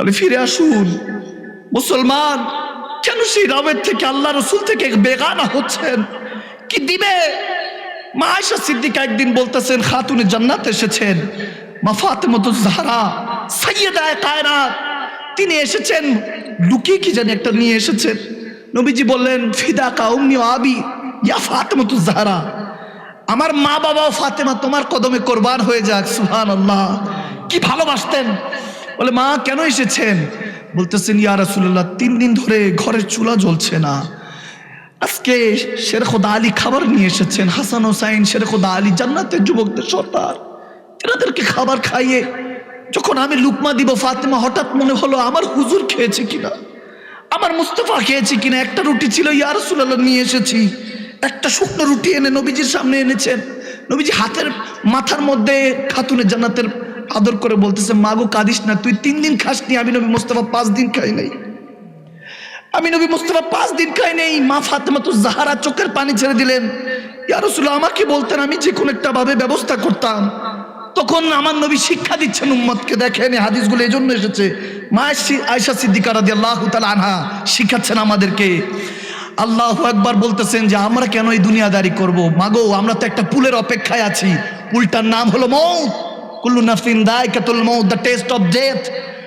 তাহলে ফিরে আসুন। মুসলমান, কেন সেই রবের থেকে, আল্লাহ রসুল থেকে বেগানা হচ্ছেন? কি দিবে? মা আয়সা সিদ্দিকা একদিন বলতেছেন, খাতুনে জান্নাত এসেছেন। মা ফাতেমাতুজ জাহরা, সাইয়েদায়ে কায়নাত। তিনি এসেছেন, লুকিয়ে কি জানি একটা নিয়ে এসেছেন। নবীজি বললেন, ফিদা কা উম্মি ও আবি, ইয়া ফাতেমাতুজ জাহরা। আমার মা বাবাও ফাতেমা, তোমার কদমে কোরবান হয়ে যাক সুহান আল্লাহ কি ভালোবাসতেন। বলে, মা, কেন এসেছেন? বলতেছেন, ইয়া রাসূলুল্লাহ, তিন দিন ধরে ঘরের চুলা জ্বলছে না। আজকে শেরখোদা আলী খাবার নিয়ে এসেছেন। হাসান হোসাইন শেরখোদা আলী জান্নাতের যুবকদের সর্দার। এনাদেরকে খাবার খাইয়ে যখন আমি লুকমা দিব ফাতেমা, হঠাৎ মনে হলো, আমার হুজুর খেয়েছে কিনা? আমার মুস্তফা খেয়েছে কিনা? একটা রুটি ছিল, ইয়া রাসূলুল্লাহ, নিয়ে এসেছি। একটা শুকনো রুটি এনে নবীজির সামনে এনেছেন। নবীজি হাতের মাথার মধ্যে খাতুনে জান্নাতের আদর করে বলতেছে, মাগো, কাঁদিস না, তুই তিন দিন খাসনি, আমি নবী মুস্তফা পাঁচ দিন খাই নাই। আমি নবী মুস্তফা পাঁচ দিন খাই নেই। মা ফাতেমা তো জাহারা চোখের পানি ছেড়ে দিলেন। ইয়া রাসূলুল্লাহ, আমাকে বলতেন, আমি যে কোনো একটা ভাবে ব্যবস্থা করতাম। তখন আমার নবী শিক্ষা দিচ্ছেন উম্মতকে, দেখেন হাদিসগুলো এই জন্য এসেছে। মা সি- আয়েশা সিদ্দিকা রাদিয়াল্লাহু তাআলা আনহা শিখাচ্ছেন আমাদেরকে। আল্লাহ একবার বলতেছেন যে, আমরা কেন এই দুনিয়াদারি করব? মাগো, আমরা তো একটা পুলের অপেক্ষায় আছি। পুলটার নাম হলো মৌত কুল্লু নাফসিন দায়কাতুল মউত দ্য টেস্ট অফ ডেথ